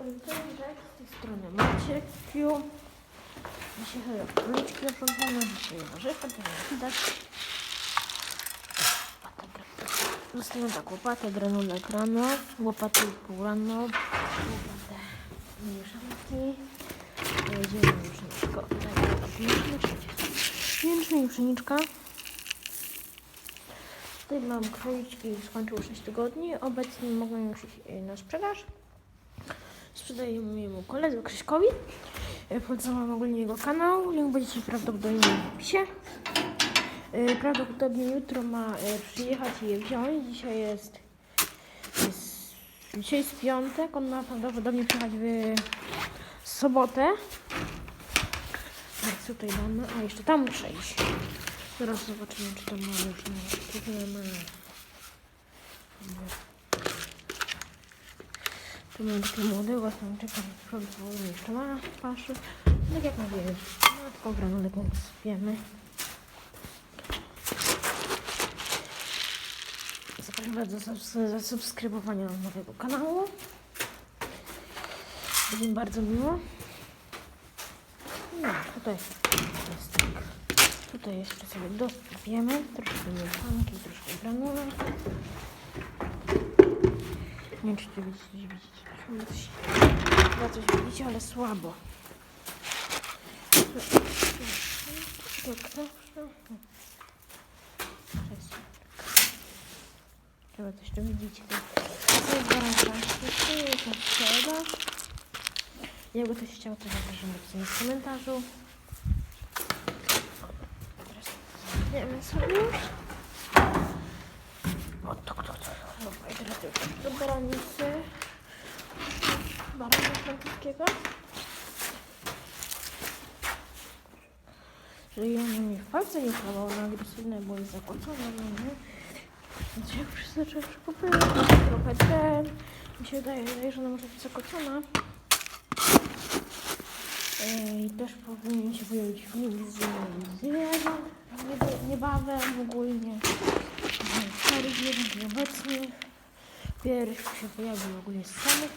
Z tej strony Maciekiu. Dzisiaj chyba króliczki zaprzątane, dzisiaj warzywa, to nie widać. Zostawiam tak łopatę, granulek rano, łopatę i pół rano, łopatę mieszanki. Na szkołę. Jęczmień pszeniczka. Tutaj mam króliczki, skończyły 6 tygodni. Obecnie mogą już iść na sprzedaż. Sprzedaję mojemu koledze Krzyśkowi. E, Polecam ogólnie jego kanał. Link będziecie prawdopodobnie w opisie. E, Prawdopodobnie jutro ma e, przyjechać i je wziąć. Dzisiaj jest, jest dzisiaj jest piątek. On ma prawdopodobnie przyjechać w sobotę. Więc tutaj mamy. A jeszcze tam muszę iść. Zaraz zobaczymy, czy tam mamy już nie. Tu mamy takie młode, właśnie czekam, prawdopodobnie jeszcze ma paszy. Tak jak mówiłem, ma tylko granulek, więc wiemy. Zapraszam bardzo za, za, za subskrybowanie nowego kanału. Będzie mi bardzo miło. No, tutaj jest tak. Tutaj jeszcze sobie dosypiemy. Troszkę mieszanki, troszkę granula. Nie wiem, czy tu widzicie, widzicie. Chyba coś, widzicie, ale słabo. Chyba coś tu widzicie. To jest gorąca. To sprzedaż. Jakby ktoś chciał, to zapraszam napisanie w komentarzu. Teraz zjemy sobie już. O, to, to, to. Dobra, i teraz już do baranicy. Barana francuskiego. Czyli ona mi w palce nie wkładała na agresywne, bo jest zakłócona. No, nie? Więc jak już zaczęła przekopywać, trochę ten. Mi się wydaje, że ona może być zakłócona. I też powinien się pojawić film z zwierząt niebawem ogólnie. Starych zwierząt nieobecnych. Pierwszy się pojawił ogólnie z samych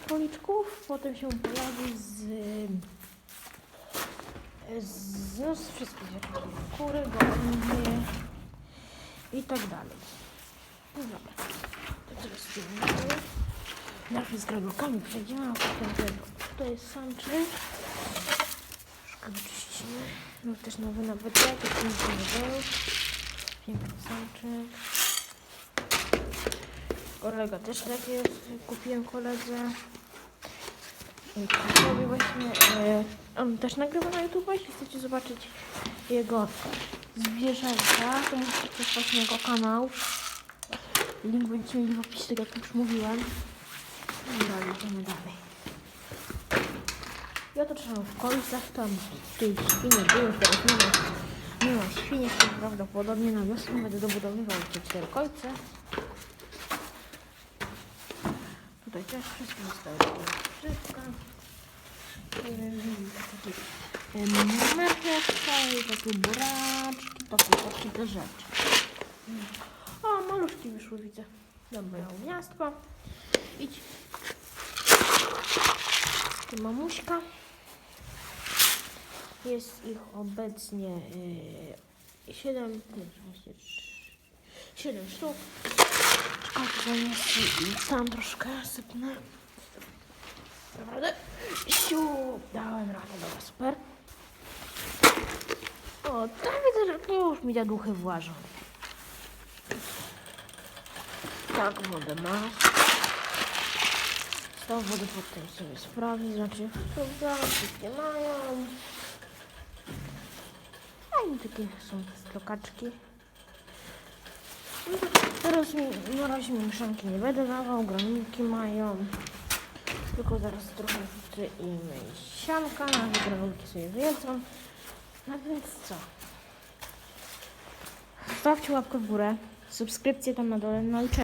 potem się pojawi z, z, no, z wszystkich zwierząt. Kury, gołębie i tak dalej. No dobra, to teraz idziemy Najpierw z granulkami przejdziemy, a potem tego. Tutaj jest samczyk. Troszkę wyczyścimy. No też nowy nawet jak, jest piękny był. Piękny samczyk. Kolega też tak jest. Kupiłem koledze. I Krzysiowi właśnie. E, on też nagrywa na YouTube. Jeśli chcecie zobaczyć jego zwierzęta, to musicie też właśnie jego kanał. Link będziecie mieli w opisie, tak jak już mówiłem. No dalej, idziemy dalej. Ja to trzymam w końcach, tam tej świnie były, teraz nie ma, nie ma świniek, to prawdopodobnie na wiosnę będę dobudowywał te cztery kolce. Tutaj też wszystko zostało wszystko. Marchewka i takie buraczki, takie, takie te rzeczy. O, maluszki wyszły, widzę. Dobra, gniazdko. Idź. Tu mamuśka. Jest ich obecnie yy, 7, nie, właśnie 7 sztuk. Czekajcie, zaniosę i tam troszkę sypnę. Naprawdę? Siu, dałem radę, dobra, super. O, tam widzę, że już mi te duchy włażą. Tak, wodę. Z tą wodę potem sobie sprawdzić, znaczy sprawdzam, wszystkie mają. A i takie są strokaczki. No, Teraz na razie mi mieszanki nie będę dawał, granulki mają. Tylko zaraz trochę wrzucę im sianka, na granulki sobie wyjedzą. No więc co? Zostawcie łapkę w górę, subskrypcję tam na dole, no i.